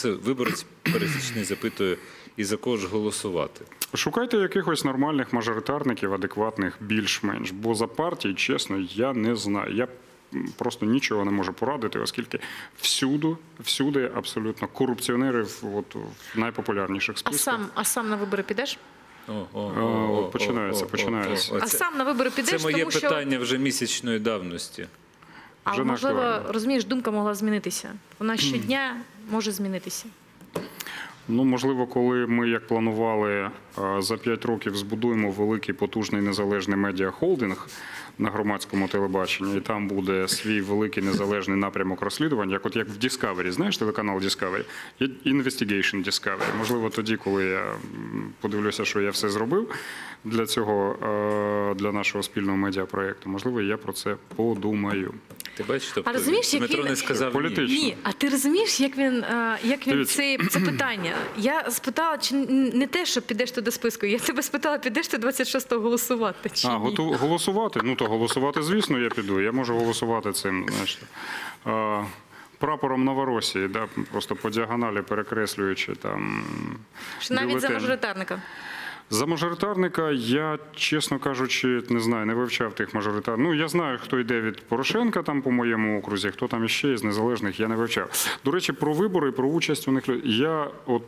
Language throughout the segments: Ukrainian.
Це виборець пересічний запитує, і за кого ж голосувати. Шукайте якихось нормальних мажоритарників, адекватних, більш-менш. Бо за партії, чесно, я не знаю. Я просто нічого не можу порадити, оскільки всюди, всюди абсолютно корупціонери от, в найпопулярніших А сам, а сам на вибори підеш? О, о, О, починається, починається. А Це, сам на вибори підеш, це моє тому що питання вже місячної давності. а вже можливо, розумієш, думка могла змінитися. Вона щодня може змінитися. Ну, можливо, коли ми, як планували, е, за 5 років збудуємо великий потужний незалежний медіахолдинг на громадському телебаченні, і там буде свій великий незалежний напрямок розслідувань, як от як в Discovery, знаєш, телеканал Discovery, Investigation Discovery. Можливо, тоді, коли я подивлюся, що я все зробив для цього, е, для нашого спільного медіапроєкту, можливо, я про це подумаю. Ти бачиш, тобто А розумієш, як він- не сказав ні. Політично. Ні, а ти розумієш, як він, е, як він це, це питання? Я спитала, чи не те, що підеш ти до списку. Я тебе спитала, підеш ти 26-го голосувати чи А, ні? готу, голосувати? Ну то голосувати, звісно, я піду. Я можу голосувати цим, знаєш, а, прапором Новоросії, да, просто по діагоналі перекреслюючи там. Навіть за бюлетень. мажоритарника? За мажоритарника я, чесно кажучи, не знаю, не вивчав тих мажоритарників. Ну, я знаю, хто йде від Порошенка там по моєму окрузі, хто там іще із незалежних, я не вивчав. До речі, про вибори, про участь у них. Я от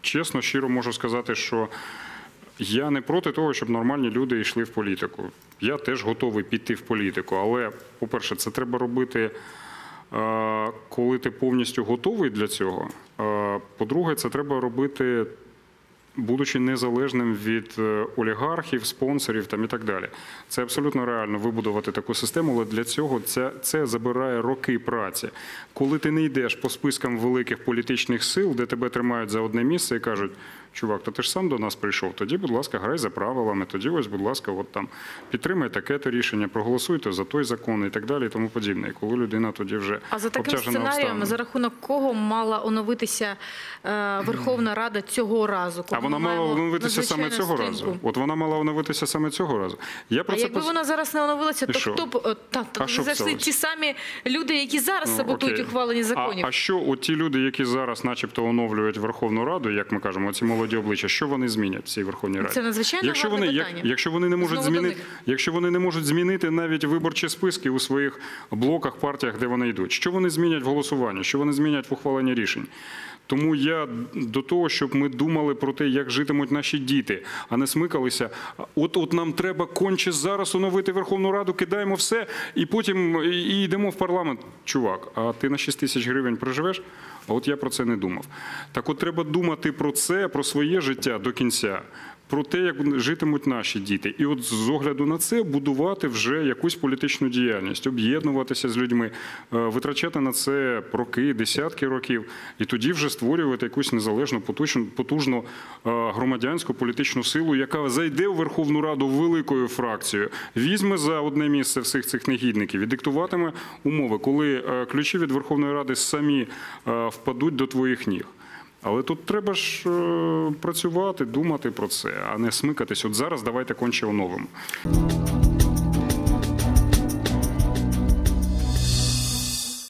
чесно, щиро можу сказати, що я не проти того, щоб нормальні люди йшли в політику. Я теж готовий піти в політику. Але, по-перше, це треба робити, е, коли ти повністю готовий для цього. Е, По-друге, це треба робити будучи незалежним від е, олігархів, спонсорів там і так далі. Це абсолютно реально вибудувати таку систему, але для цього це, це забирає роки праці. Коли ти не йдеш по спискам великих політичних сил, де тебе тримають за одне місце і кажуть, чувак, то ти ж сам до нас прийшов, тоді, будь ласка, грай за правилами, тоді ось, будь ласка, от там підтримай таке-то рішення, проголосуйте за той закон і так далі, і тому подібне. І коли людина тоді вже А за таким сценарієм, за рахунок кого мала оновитися е, Верховна Рада цього разу? А коли вона мала оновитися саме цього стрімку? разу. От вона мала оновитися саме цього разу. Я про А це якби пос- вона зараз не оновилася, то хто б е, та, та А зайшли ті самі люди, які зараз Ну, саботують окей. Ухвалення законів? А, а що от ті люди, які зараз, начебто, оновлюють Верховну Раду, як ми кажемо, ці молоді обличчя, що вони змінять в цій Верховній Раді? Це надзвичайно якщо вони, як, якщо вони не можуть Знову змінити, якщо вони не можуть змінити навіть виборчі списки у своїх блоках, партіях, де вони йдуть, що вони змінять в голосуванні, що вони змінять в ухваленні рішень? Тому я до того, щоб ми думали про те, як житимуть наші діти, а не смикалися. От от нам треба конче зараз оновити Верховну Раду, кидаємо все, і потім і йдемо в парламент. Чувак, а ти на 6 тисяч гривень проживеш? А от я про це не думав. Так от треба думати про це, про своє життя до кінця. Про те, як житимуть наші діти, і от з огляду на це будувати вже якусь політичну діяльність, об'єднуватися з людьми, е, витрачати на це роки, десятки років, і тоді вже створювати якусь незалежну, потужну, потужну е, громадянську політичну силу, яка зайде в Верховну Раду великою фракцією, візьме за одне місце всіх цих негідників і диктуватиме умови, коли е, ключі від Верховної Ради самі впадуть до твоїх ніг. Але тут треба ж е, працювати, думати про це, а не смикатись. От зараз давайте конче оновимо.